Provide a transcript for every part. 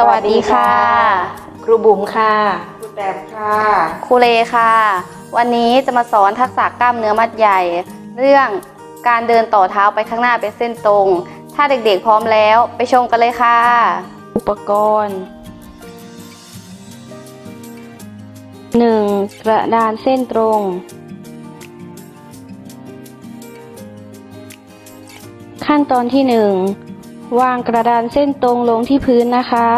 สวัสดีค่ะ ครูบุ๋มค่ะ ครูแตบค่ะ ครูเลค่ะ วันนี้จะมาสอนทักษะกล้ามเนื้อมัดใหญ่ เรื่องการเดินต่อเท้าไปข้างหน้าเป็นเส้นตรง ถ้าเด็กๆพร้อมแล้วไปชมกันเลยค่ะ อุปกรณ์ 1. กระดานเส้นตรง ขั้นตอนที่ 1 วางกระดานเส้นตรงลงที่พื้นนะคะ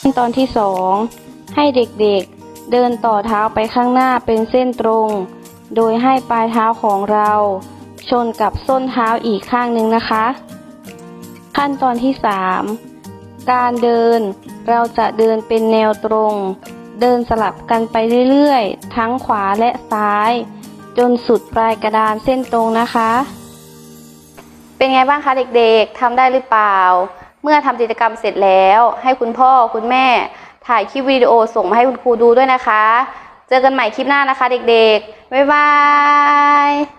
ขั้นตอนที่ 2 ให้เด็กๆเดินต่อเท้าไปข้างหน้าเป็นเส้นตรง โดยให้ปลายเท้าของเรา ชนกับส้นเท้าอีกข้างหนึ่งนะคะ ขั้นตอนที่ 3 การเดิน เราจะเดินเป็นแนวตรง เดินสลับกันไปเรื่อยๆ ทั้งขวาและซ้าย จนสุดปลายกระดานเส้นตรงนะคะ เป็นไงบ้างคะเด็กๆทำได้หรือเปล่า เมื่อทำกิจกรรมเสร็จแล้ว ให้คุณพ่อคุณแม่ถ่ายคลิปวิดีโอส่งมาให้คุณครูดูด้วยนะคะ เจอกันใหม่คลิปหน้านะคะเด็กๆ บ๊ายบาย